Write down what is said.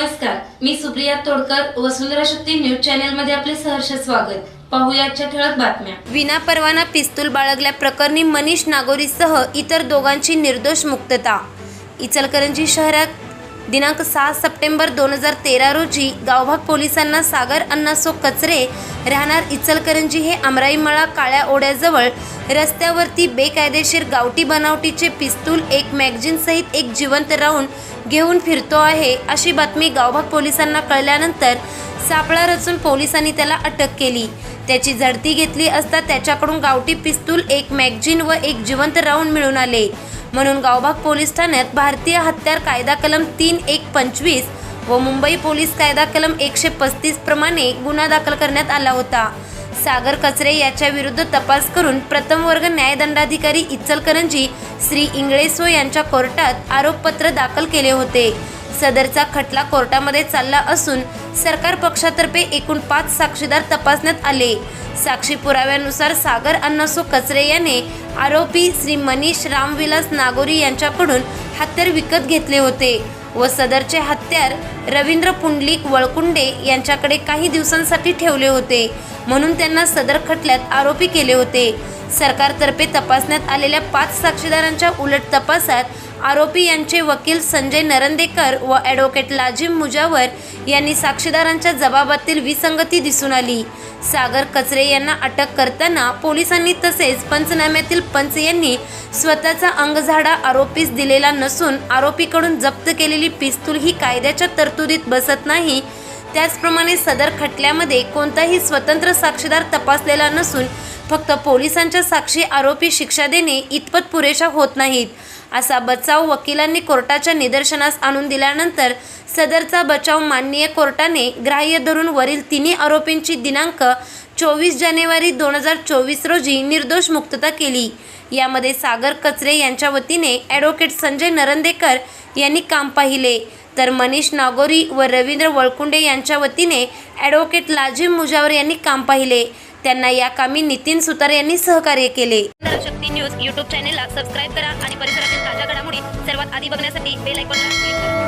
नमस्कार मी Supriya Todkar Vasundhara Shakti news channel मध्ये आपले सहर्ष स्वागत. पाहुयाच्या ठळक बातम्या. विनापरवाना पिस्तूल बाळगल्या प्रकरणी मनीष नागोरीसह इतर दोघांची निर्दोष मुक्तता. इचलकरंजी शहरात दिनांक सहा सप्टेंबर दोन हजार तेरा रोजी गावभाग पोलिसांना सागर अण्णासो कचरे राहणार इचलकरंजी हे आमराईमळा काळ्या ओढ्याजवळ रस्त्यावरती बेकायदेशीर गावठी बनावटीचे पिस्तूल एक मॅगझिन सहित एक जिवंत राऊंड घेऊन फिरतो आहे अशी बातमी गावभाग पोलिसांना कळल्यानंतर सापळा रचून पोलिसांनी त्याला अटक केली. त्याची झडती घेतली असता त्याच्याकडून गावठी पिस्तूल एक मॅगझिन व एक जिवंत राऊंड मिळून आले. म्हणून गावभाग पोलीस ठाण्यात भारतीय हत्यार कायदा कलम तीन एक पंचवीस व मुंबई पोलीस कायदा कलम एकशे पस्तीस प्रमाणे गुन्हा दाखल करण्यात आला होता. सागर कचरे याच्या विरुद्ध तपास करून प्रथम वर्ग न्यायदंडाधिकारी इचलकरंजी श्री इंगळेसो यांच्या कोर्टात आरोपपत्र दाखल केले होते. सदरचा खटला कोर्टामध्ये चालला असून सरकार पक्षातर्फे एकूण पाच साक्षीदार तपासण्यात आले. साक्षी पुराव्यानुसार सागर अण्णासो कचरे याने आरोपी श्री मनीष रामविलास नागोरी यांच्याकडून हत्यार विकत घेतले होते व सदरचे हत्यार रवींद्र पुंडलिक वळकुंडे यांच्याकडे काही दिवसांसाठी ठेवले होते. म्हणून त्यांना सदर खटल्यात आरोपी केले होते. सरकारतर्फे तपासण्यात आलेल्या पाच साक्षीदारांच्या उलट तपासात आरोपी यांचे वकील संजय नरंदेकर व ॲडव्होकेट लाजिम मुजावर यांनी साक्षीदारांच्या जबाबातील विसंगती दिसून आली. सागर कचरे यांना अटक करताना पोलिसांनी तसेच पंचनाम्यातील पंच यांनी स्वतःचा अंगझाडा आरोपीस दिलेला नसून आरोपीकडून जप्त केलेली पिस्तूल ही कायद्याच्या तरतुदीत बसत नाही त्याचप्रमाणे सदर खटल्यामध्ये कोणताही स्वतंत्र साक्षीदार तपासलेला नसून फक्त पोलिसांच्या साक्षी आरोपी शिक्षा देणे इतपत पुरेशा होत नाहीत. असा बचाव वकिलांनी कोर्टाच्या निदर्शनास आणून दिल्यानंतर सदरचा बचाव माननीय कोर्टाने ग्राह्य धरून वरील तिन्ही आरोपींची दिनांक चोवीस जानेवारी दोन हजार चोवीस रोजी निर्दोष मुक्तता केली. यामध्ये सागर कचरे यांच्या वतीने ॲडव्होकेट संजय नरंदेकर यांनी काम पाहिले. तर मनीष नागोरी व रवींद्र वळकुंडे यांच्या वतीने ॲडव्होकेट लाजीम मुजावर यांनी काम पाहिले. त्यांना या कामी नितीन सुतार यांनी सहकार्य केले. शक्ती न्यूज यूट्यूब चॅनेलला सबस्क्राईब करा आणि परिसरातील ताज्या घडामोडी सर्वात आधी बघण्यासाठी बेल आयकॉनला क्लिक करा.